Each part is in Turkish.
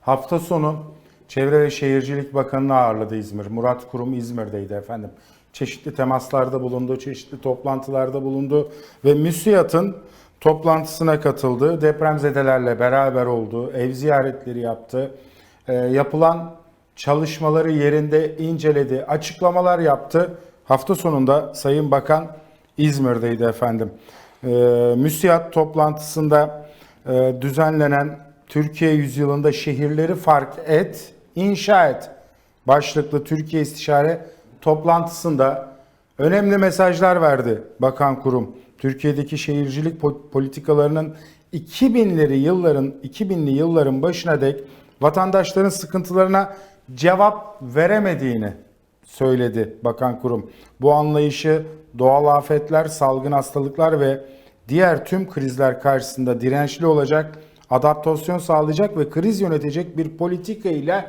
Hafta sonu Çevre ve Şehircilik Bakanı'nı ağırladı İzmir. Murat Kurum İzmir'deydi efendim. Çeşitli temaslarda bulundu, çeşitli toplantılarda bulundu ve MÜSİAD'ın toplantısına katıldı. Depremzedelerle beraber oldu, ev ziyaretleri yaptı. Ee, yapılan çalışmaları yerinde inceledi, açıklamalar yaptı. Hafta sonunda Sayın Bakan İzmir'deydi efendim. Ee, MÜSİAD toplantısında e, düzenlenen Türkiye yüzyılında şehirleri fark et, inşa et başlıklı Türkiye İstişare toplantısında önemli mesajlar verdi Bakan Kurum. Türkiye'deki şehircilik po- politikalarının 2000'leri yılların 2000'li yılların başına dek vatandaşların sıkıntılarına cevap veremediğini söyledi Bakan Kurum. Bu anlayışı doğal afetler, salgın hastalıklar ve diğer tüm krizler karşısında dirençli olacak, adaptasyon sağlayacak ve kriz yönetecek bir politika ile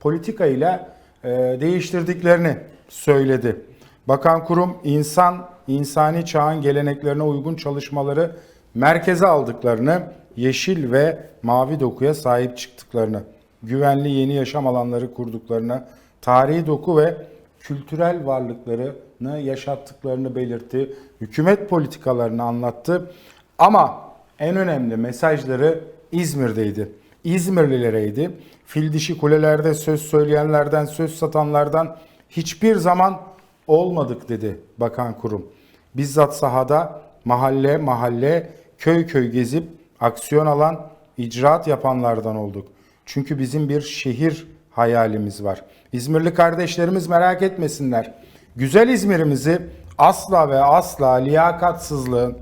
politika ile e, değiştirdiklerini söyledi. Bakan Kurum insan insani çağın geleneklerine uygun çalışmaları merkeze aldıklarını, yeşil ve mavi dokuya sahip çıktıklarını, güvenli yeni yaşam alanları kurduklarını, tarihi doku ve kültürel varlıklarını yaşattıklarını belirtti. Hükümet politikalarını anlattı. Ama en önemli mesajları İzmir'deydi. İzmirlilereydi. Fil dişi kulelerde söz söyleyenlerden, söz satanlardan hiçbir zaman olmadık dedi Bakan Kurum. Bizzat sahada mahalle mahalle, köy köy gezip aksiyon alan, icraat yapanlardan olduk. Çünkü bizim bir şehir hayalimiz var. İzmirli kardeşlerimiz merak etmesinler. Güzel İzmir'imizi asla ve asla liyakatsızlığın,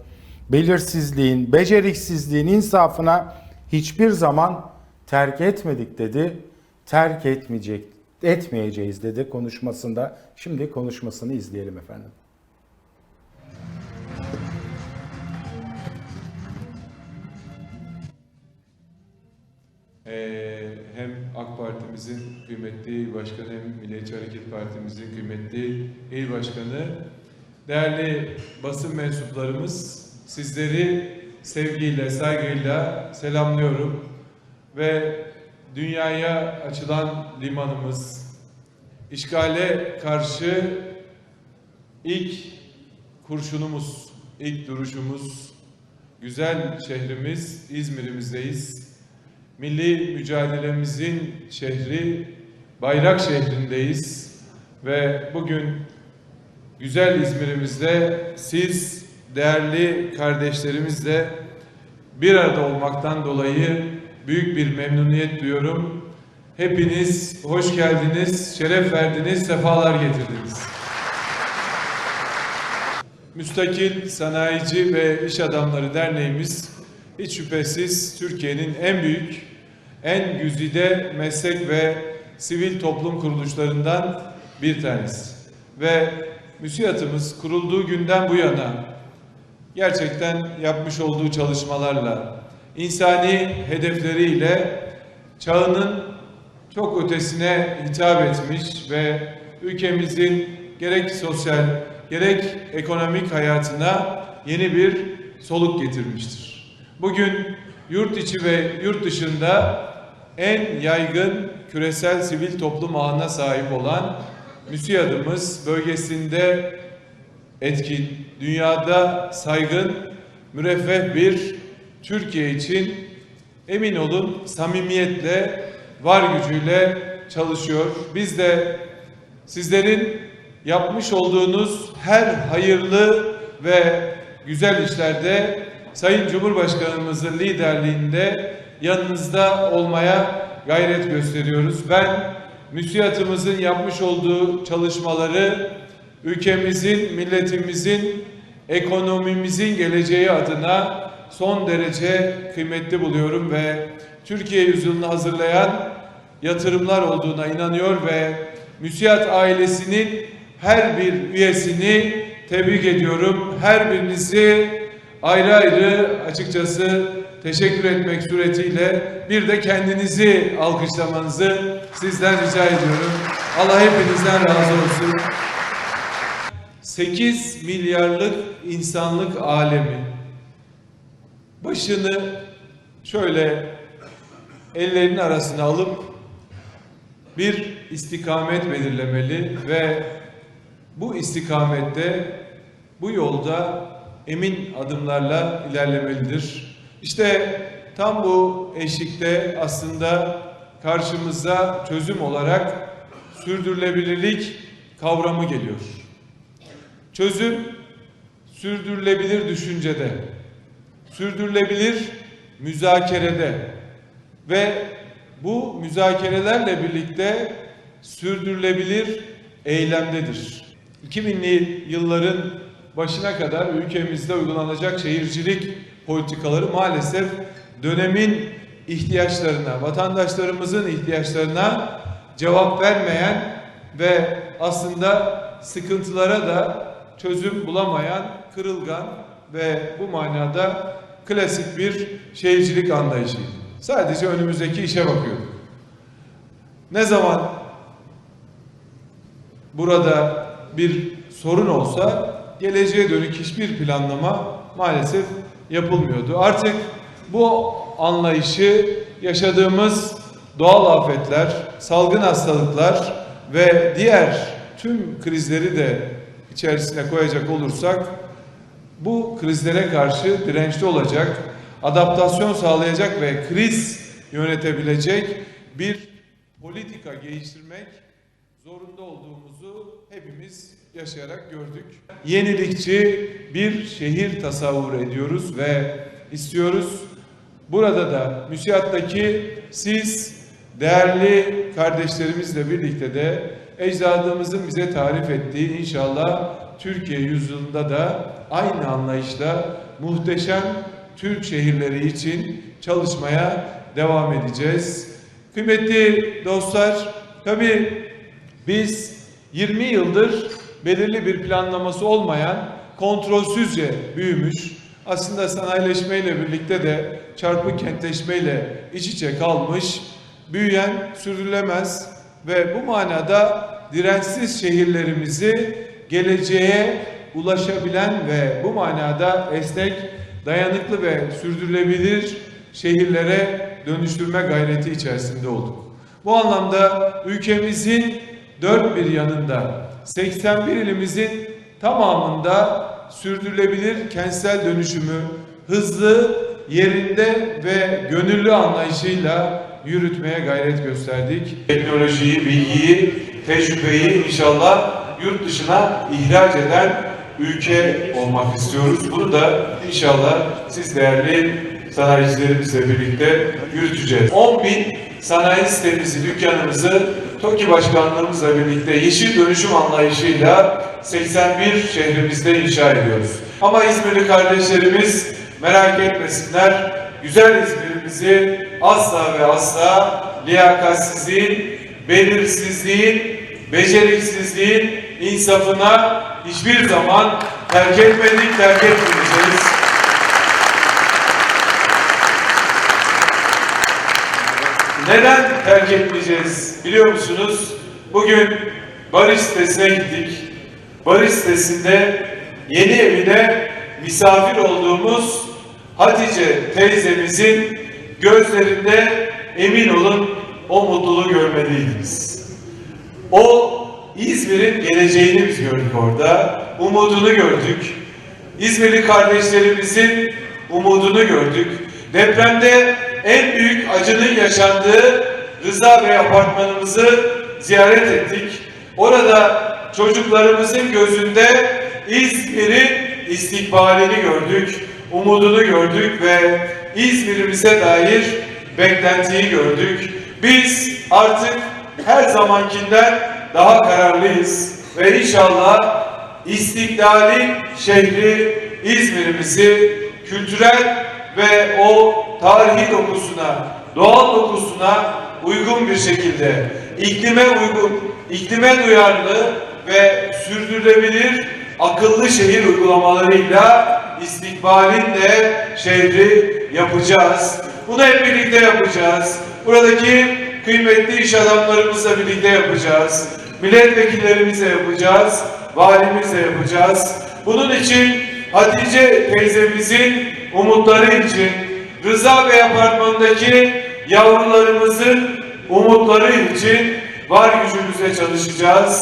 belirsizliğin, beceriksizliğin insafına hiçbir zaman terk etmedik dedi. Terk etmeyecek, etmeyeceğiz dedi konuşmasında. Şimdi konuşmasını izleyelim efendim. Ee, hem AK Parti'mizin kıymetli il başkanı hem Milliyetçi Hareket Partimizin kıymetli il başkanı, değerli basın mensuplarımız sizleri sevgiyle, saygıyla selamlıyorum ve dünyaya açılan limanımız, işgale karşı ilk kurşunumuz, ilk duruşumuz, güzel şehrimiz İzmir'imizdeyiz. Milli mücadelemizin şehri Bayrak şehrindeyiz ve bugün güzel İzmir'imizde siz değerli kardeşlerimizle bir arada olmaktan dolayı büyük bir memnuniyet duyuyorum. Hepiniz hoş geldiniz, şeref verdiniz, sefalar getirdiniz. Müstakil Sanayici ve İş Adamları Derneğimiz hiç şüphesiz Türkiye'nin en büyük, en güzide meslek ve sivil toplum kuruluşlarından bir tanesi. Ve müsiyatımız kurulduğu günden bu yana gerçekten yapmış olduğu çalışmalarla, insani hedefleriyle çağının çok ötesine hitap etmiş ve ülkemizin gerek sosyal gerek ekonomik hayatına yeni bir soluk getirmiştir. Bugün yurt içi ve yurt dışında en yaygın küresel sivil toplum ağına sahip olan MÜSİAD'ımız bölgesinde etkin, dünyada saygın, müreffeh bir Türkiye için emin olun samimiyetle, var gücüyle çalışıyor. Biz de sizlerin yapmış olduğunuz her hayırlı ve güzel işlerde Sayın Cumhurbaşkanımızın liderliğinde yanınızda olmaya gayret gösteriyoruz. Ben müsiyatımızın yapmış olduğu çalışmaları ülkemizin, milletimizin, ekonomimizin geleceği adına son derece kıymetli buluyorum ve Türkiye yüzyılını hazırlayan yatırımlar olduğuna inanıyor ve müsiyat ailesinin her bir üyesini tebrik ediyorum. Her birinizi ayrı ayrı açıkçası teşekkür etmek suretiyle bir de kendinizi alkışlamanızı sizden rica ediyorum. Allah hepinizden razı olsun. 8 milyarlık insanlık alemi başını şöyle ellerinin arasına alıp bir istikamet belirlemeli ve bu istikamette bu yolda emin adımlarla ilerlemelidir. İşte tam bu eşikte aslında karşımıza çözüm olarak sürdürülebilirlik kavramı geliyor. Çözüm sürdürülebilir düşüncede, sürdürülebilir müzakerede ve bu müzakerelerle birlikte sürdürülebilir eylemdedir. 2000'li yılların başına kadar ülkemizde uygulanacak şehircilik politikaları maalesef dönemin ihtiyaçlarına, vatandaşlarımızın ihtiyaçlarına cevap vermeyen ve aslında sıkıntılara da çözüm bulamayan kırılgan ve bu manada klasik bir şehircilik anlayışıydı. Sadece önümüzdeki işe bakıyorduk. Ne zaman burada bir sorun olsa geleceğe dönük hiçbir planlama maalesef yapılmıyordu. Artık bu anlayışı yaşadığımız doğal afetler, salgın hastalıklar ve diğer tüm krizleri de içerisine koyacak olursak bu krizlere karşı dirençli olacak, adaptasyon sağlayacak ve kriz yönetebilecek bir politika geliştirmek zorunda olduğumuzu hepimiz yaşayarak gördük. Yenilikçi bir şehir tasavvur ediyoruz ve istiyoruz. Burada da müsiattaki siz değerli kardeşlerimizle birlikte de ecdadımızın bize tarif ettiği inşallah Türkiye yüzyılında da aynı anlayışla muhteşem Türk şehirleri için çalışmaya devam edeceğiz. Kıymetli dostlar, tabii biz 20 yıldır belirli bir planlaması olmayan, kontrolsüzce büyümüş, aslında sanayileşmeyle birlikte de çarpık kentleşmeyle iç içe kalmış, büyüyen, sürdürülemez ve bu manada dirençsiz şehirlerimizi geleceğe ulaşabilen ve bu manada esnek, dayanıklı ve sürdürülebilir şehirlere dönüştürme gayreti içerisinde olduk. Bu anlamda ülkemizin dört bir yanında 81 ilimizin tamamında sürdürülebilir kentsel dönüşümü hızlı, yerinde ve gönüllü anlayışıyla yürütmeye gayret gösterdik. Teknolojiyi, bilgiyi, tecrübeyi inşallah yurt dışına ihraç eden ülke olmak istiyoruz. Bunu da inşallah siz değerli sanayicilerimizle birlikte yürüteceğiz. 10 bin sanayi sitemizi, dükkanımızı TOKİ Başkanlığımızla birlikte yeşil dönüşüm anlayışıyla 81 şehrimizde inşa ediyoruz. Ama İzmirli kardeşlerimiz merak etmesinler. Güzel İzmir'imizi asla ve asla liyakatsizliğin, belirsizliğin, beceriksizliğin insafına hiçbir zaman terk etmedik, terk etmeyeceğiz. Neden terk etmeyeceğiz biliyor musunuz? Bugün Barış sitesine gittik. Barış sitesinde yeni evine misafir olduğumuz Hatice teyzemizin gözlerinde emin olun o mutluluğu görmeliydiniz. O İzmir'in geleceğini biz gördük orada. Umudunu gördük. İzmirli kardeşlerimizin umudunu gördük. Depremde en büyük acının yaşandığı Rıza Bey apartmanımızı ziyaret ettik. Orada çocuklarımızın gözünde İzmir'in istikbalini gördük, umudunu gördük ve İzmir'imize dair beklentiyi gördük. Biz artık her zamankinden daha kararlıyız ve inşallah istiklalin şehri İzmir'imizi kültürel ve o tarihi dokusuna, doğal dokusuna uygun bir şekilde iklime uygun, iklime duyarlı ve sürdürülebilir akıllı şehir uygulamalarıyla istikbalin de şehri yapacağız. Bunu hep birlikte yapacağız. Buradaki kıymetli iş adamlarımızla birlikte yapacağız. Milletvekillerimizle yapacağız. Valimizle yapacağız. Bunun için Hatice teyzemizin umutları için Rıza Bey apartmanındaki yavrularımızın umutları için var gücümüzle çalışacağız.